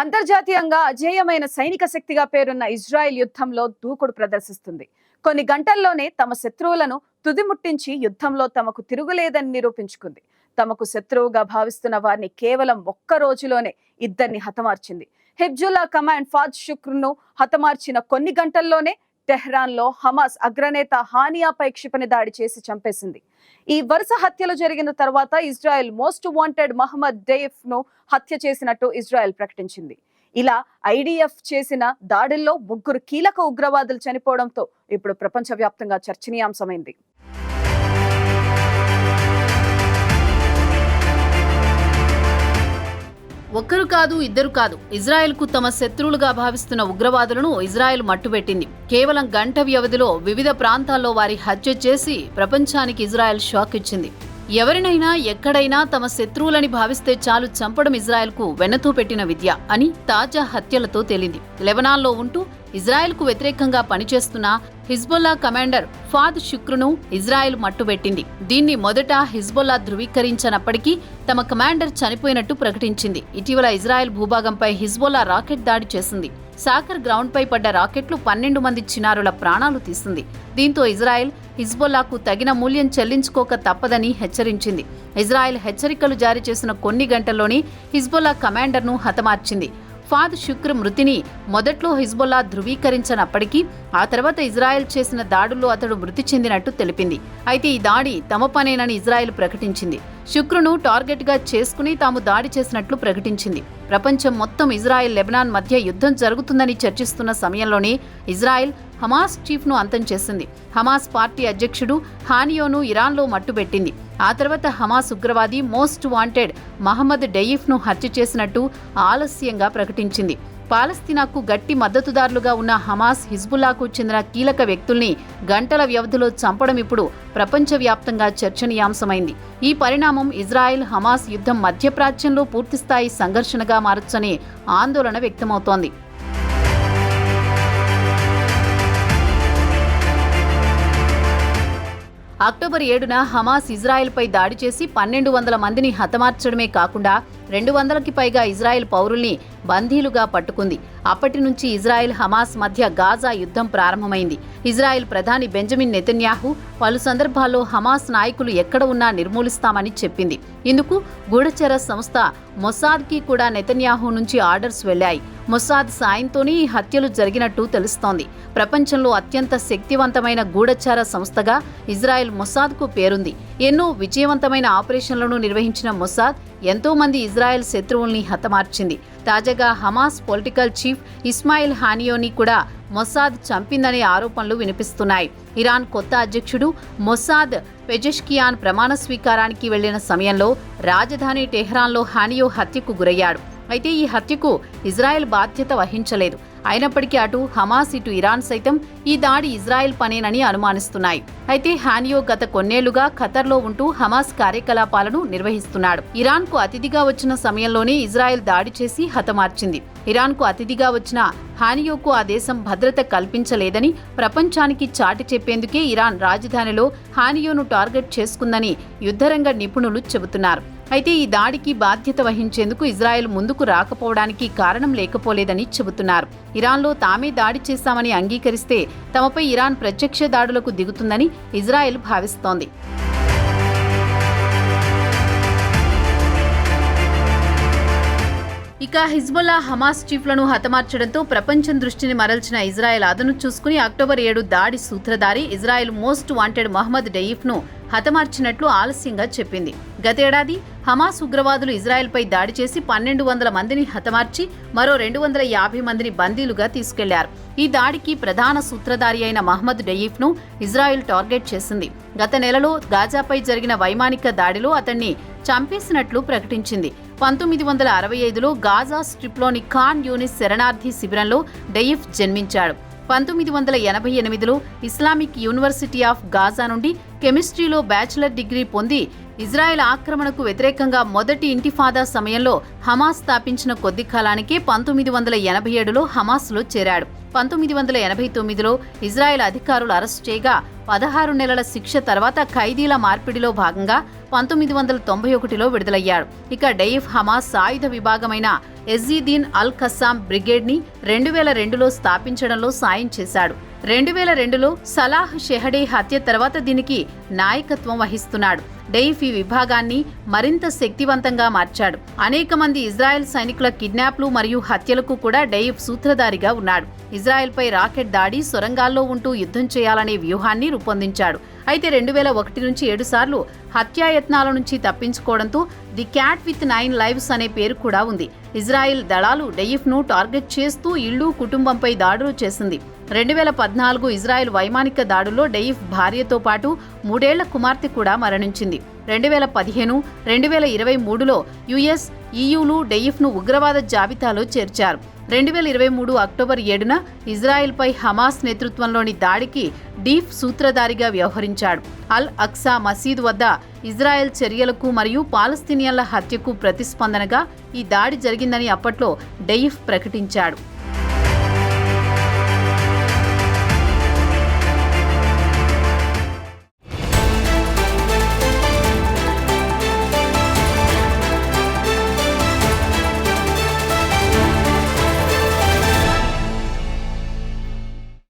అంతర్జాతీయంగా అజేయమైన సైనిక శక్తిగా పేరున్న ఇజ్రాయెల్ యుద్ధంలో దూకుడు ప్రదర్శిస్తుంది. కొన్ని గంటల్లోనే తమ శత్రువులను తుదిముట్టించి యుద్ధంలో తమకు తిరుగులేదని నిరూపించుకుంది. తమకు శత్రువుగా భావిస్తున్న వారిని కేవలం ఒక్క రోజులోనే ఇద్దరిని హతమార్చింది. హిబ్జుల్లా కమాండ్ ఫాజ్ శుక్రును హతమార్చిన కొన్ని గంటల్లోనే టెహ్రాన్లో హమాస్ అగ్రనేత హానియాపై క్షిపణి దాడి చేసి చంపేసింది. ఈ వరుస హత్యలు జరిగిన తర్వాత ఇజ్రాయెల్ మోస్ట్ వాంటెడ్ మహమ్మద్ డెయిఫ్ను హత్య చేసినట్టు ఇజ్రాయెల్ ప్రకటించింది. ఇలా ఐడిఎఫ్ చేసిన దాడుల్లో ముగ్గురు కీలక ఉగ్రవాదులు చనిపోవడంతో ఇప్పుడు ప్రపంచవ్యాప్తంగా చర్చనీయాంశమైంది. ఒక్కరు కాదు ఇద్దరు కాదు. ఇజ్రాయెల్కు తమ శత్రువులుగా భావిస్తున్న ఉగ్రవాదులను ఇజ్రాయెల్ మట్టుబెట్టింది. కేవలం గంట వ్యవధిలో వివిధ ప్రాంతాల్లో వారి హత్య చేసి ప్రపంచానికి ఇజ్రాయెల్ షాక్ ఇచ్చింది. ఎవరినైనా ఎక్కడైనా తమ శత్రువులని భావిస్తే చాలు చంపడం ఇజ్రాయెల్కు వెన్నతో పెట్టిన విద్య అని తాజా హత్యలతో తేలింది. లెబనాన్లో ఉంటూ ఇజ్రాయెల్కు వ్యతిరేకంగా పనిచేస్తున్న హిజ్బుల్లా కమాండర్ ఫాద్ శుక్రును ఇజ్రాయెల్ మట్టుబెట్టింది. దీన్ని మొదట హిజ్బుల్లా ధృవీకరించినప్పటికీ తమ కమాండర్ చనిపోయినట్టు ప్రకటించింది. ఇటీవల ఇజ్రాయెల్ భూభాగంపై హిజ్బుల్లా రాకెట్ దాడి చేసింది. సాకర్ గ్రౌండ్పై పడ్డ రాకెట్లు పన్నెండు మంది చిన్నారుల ప్రాణాలు తీసింది. దీంతో ఇజ్రాయెల్ హిజ్బుల్లాకు తగిన మూల్యం చెల్లించుకోక తప్పదని హెచ్చరించింది. ఇజ్రాయెల్ హెచ్చరికలు జారీ చేసిన కొన్ని గంటల్లోనే హిజ్బుల్లా కమాండర్ను హతమార్చింది. ఫాద్ శుక్ర్ మృతిని మొదట్లో హిజ్బుల్లా ధృవీకరించినప్పటికీ ఆ తర్వాత ఇజ్రాయెల్ చేసిన దాడుల్లో అతడు మృతి చెందినట్టు తెలిపింది. అయితే ఈ దాడి తమ పనేనని ఇజ్రాయెల్ ప్రకటించింది. శుక్రును టార్గెట్గా చేసుకుని తాము దాడి చేసినట్లు ప్రకటించింది. ప్రపంచం మొత్తం ఇజ్రాయెల్ లెబనాన్ మధ్య యుద్ధం జరుగుతుందని చర్చిస్తున్న సమయంలోనే ఇజ్రాయెల్ హమాస్ చీఫ్ను అంతం చేసింది. హమాస్ పార్టీ అధ్యక్షుడు హానియోను ఇరాన్లో మట్టుబెట్టింది. ఆ తర్వాత హమాస్ ఉగ్రవాది మోస్ట్ వాంటెడ్ మహమ్మద్ డెయిఫ్ను హత్య చేసినట్టు ఆలస్యంగా ప్రకటించింది. పాలస్తీనాకు గట్టి మద్దతుదారులుగా ఉన్న హమాస్ హిజ్బుల్లాకు చెందిన కీలక వ్యక్తుల్ని గంటల వ్యవధిలో చంపడం ఇప్పుడు ప్రపంచవ్యాప్తంగా చర్చనీయాంశమైంది. ఈ పరిణామం ఇజ్రాయెల్ హమాస్ యుద్ధం మధ్యప్రాచ్యంలో పూర్తిస్థాయి సంఘర్షణగా మారొచ్చనే ఆందోళన వ్యక్తమవుతోంది. అక్టోబర్ ఏడున హమాస్ ఇజ్రాయెల్పై దాడి చేసి పన్నెండు వందల మందిని హతమార్చడమే కాకుండా రెండు వందలకి పైగా ఇజ్రాయెల్ పౌరుల్ని బందీలుగా పట్టుకుంది. అప్పటి నుంచి ఇజ్రాయెల్ హమాస్ మధ్య గాజా యుద్ధం ప్రారంభమైంది. ఇజ్రాయెల్ ప్రధాని బెంజమిన్ నెతన్యాహు పలు సందర్భాల్లో హమాస్ నాయకులు ఎక్కడ ఉన్నా నిర్మూలిస్తామని చెప్పింది. ఇందుకు గూఢచర సంస్థ మొసాద్కి కూడా నెతన్యాహు నుంచి ఆర్డర్స్ వెళ్ళాయి మొసాద్ సాయంతోనే ఈ హత్యలు జరిగినట్టు తెలుస్తోంది. ప్రపంచంలో అత్యంత శక్తివంతమైన గూఢచార సంస్థగా ఇజ్రాయెల్ మొసాద్కు పేరుంది. ఎన్నో విజయవంతమైన ఆపరేషన్లను నిర్వహించిన మొసాద్ ఎంతో మంది ఇజ్రాయెల్ శత్రువుల్ని హతమార్చింది. తాజాగా హమాస్ పొలిటికల్ చీఫ్ ఇస్మాయిల్ హానియోని కూడా మొసాద్ చంపిందనే ఆరోపణలు వినిపిస్తున్నాయి. ఇరాన్ కొత్త అధ్యక్షుడు మొసాద్ పెజెష్కియాన్ ప్రమాణ స్వీకారానికి వెళ్ళిన సమయంలో రాజధాని టెహ్రాన్లో హానియో హత్యకు గురయ్యాడు. అయితే ఈ హత్యకు ఇజ్రాయెల్ బాధ్యత వహించలేదు. అయినప్పటికీ అటు హమాస్ ఇటు ఇరాన్ సైతం ఈ దాడి ఇజ్రాయెల్ పనేనని అనుమానిస్తున్నాయి. అయితే హానియో గత కొన్నేళ్ళుగా ఖతర్లో ఉంటూ హమాస్ కార్యకలాపాలను నిర్వహిస్తున్నాడు. ఇరాన్కు అతిథిగా వచ్చిన సమయంలోనే ఇజ్రాయెల్ దాడి చేసి హతమార్చింది. ఇరాన్కు అతిథిగా వచ్చిన హానియోకు ఆ దేశం భద్రత కల్పించలేదని ప్రపంచానికి చాటి చెప్పేందుకే ఇరాన్ రాజధానిలో హానియోను టార్గెట్ చేసుకుందని యుద్ధరంగ నిపుణులు చెబుతున్నారు. అయితే ఈ దాడికి బాధ్యత వహించేందుకు ఇజ్రాయెల్ ముందుకు రాకపోవడానికి కారణం లేకపోలేదని చెబుతున్నారు. ఇరాన్లో తామే దాడి చేశామని అంగీకరిస్తే తమపై ఇరాన్ ప్రత్యక్ష దాడులకు దిగుతుందని ఇజ్రాయెల్ భావిస్తోంది. ఇక హిజ్బుల్లా హమాస్ చీఫ్లను హతమార్చడంతో ప్రపంచం దృష్టిని మరల్చిన ఇజ్రాయెల్ అదను చూసుకుని అక్టోబర్ ఏడు దాడి సూత్రధారి ఇజ్రాయెల్ మోస్ట్ వాంటెడ్ మహమ్మద్ డయీఫ్ను హతమార్చినట్లు ఆలస్యంగా చెప్పింది. గతేడాది హమాస్ ఉగ్రవాదులు ఇజ్రాయెల్పై దాడి చేసి పన్నెండు వందల మందిని హతమార్చి మరో రెండు వందల యాభై మందిని బందీలుగా తీసుకెళ్ళారు. ఈ దాడికి ప్రధాన సూత్రధారి అయిన మహమ్మద్ డయీఫ్ను ఇజ్రాయెల్ టార్గెట్ చేసింది. గత నెలలో గాజాపై జరిగిన వైమానిక దాడిలో అతన్ని చంపేసినట్లు ప్రకటించింది. పంతొమ్మిది వందల అరవై ఐదులో గాజా స్ట్రిప్లోని ఖాన్ యూనిస్ శరణార్థి శిబిరంలో డయిఫ్ జన్మించాడు. పంతొమ్మిది వందల ఎనభై ఎనిమిదిలో ఇస్లామిక్ యూనివర్సిటీ ఆఫ్ గాజా నుండి కెమిస్ట్రీలో బ్యాచిలర్ డిగ్రీ పొంది ఇజ్రాయెల్ ఆక్రమణకు వ్యతిరేకంగా మొదటి ఇంటిఫాదా సమయంలో హమాస్ స్థాపించిన కొద్ది కాలానికే పంతొమ్మిది వందల ఎనభై ఏడులో హమాస్లో చేరాడు. పంతొమ్మిది వందల ఎనభై తొమ్మిదిలో ఇజ్రాయెల్ అధికారులు అరెస్ట్ చేయగా పదహారు నెలల శిక్ష తర్వాత ఖైదీల మార్పిడిలో భాగంగా పంతొమ్మిది వందల తొంభై ఒకటిలో విడుదలయ్యాడు. ఇక డెయిఫ్ హమాస్ సాయుధ విభాగమైన ఎజ్జీదీన్ అల్ ఖస్సాం బ్రిగేడ్ని రెండు వేల రెండులో స్థాపించడంలో సాయం చేశాడు. రెండు వేల రెండులో సలాహ్ షెహడే హత్య తర్వాత దీనికి నాయకత్వం వహిస్తున్నాడు. డెయిఫీ ఈ విభాగాన్ని మరింత శక్తివంతంగా మార్చాడు. అనేక మంది ఇజ్రాయెల్ సైనికుల కిడ్నాప్లు మరియు హత్యలకు కూడా డెయిఫ్ సూత్రధారిగా ఉన్నాడు. ఇజ్రాయెల్పై రాకెట్ దాడి సొరంగాల్లో ఉంటూ యుద్ధం చేయాలనే వ్యూహాన్ని రూపొందించాడు. అయితే రెండు వేల ఒకటి నుంచి ఏడు సార్లు హత్యాయత్నాల నుంచి తప్పించుకోవడంతో the cat with nine lives అనే పేరు కూడా ఉంది. ఇజ్రాయెల్ దళాలు డెయిఫ్ను టార్గెట్ చేస్తూ ఇళ్ళు కుటుంబంపై దాడులు చేసింది. రెండు వేల పద్నాలుగు ఇజ్రాయెల్ వైమానిక దాడుల్లో డెయిఫ్ భార్యతో పాటు మూడేళ్ళ కుమార్తె కూడా మరణించింది. రెండు వేల పదిహేను రెండు వేల ఇరవై మూడులో యుఎస్ ఈయూలు డెయిఫ్ను ఉగ్రవాద జాబితాలో చేర్చారు. రెండు వేల ఇరవై మూడు అక్టోబర్ ఏడున ఇజ్రాయెల్పై హమాస్ నేతృత్వంలోని దాడికి డీఫ్ సూత్రధారిగా వ్యవహరించాడు. అల్ అక్సా మసీద్ వద్ద ఇజ్రాయెల్ చర్యలకు మరియు పాలస్తీనియన్ల హత్యకు ప్రతిస్పందనగా ఈ దాడి జరిగిందని అప్పట్లో డెయిఫ్ ప్రకటించాడు.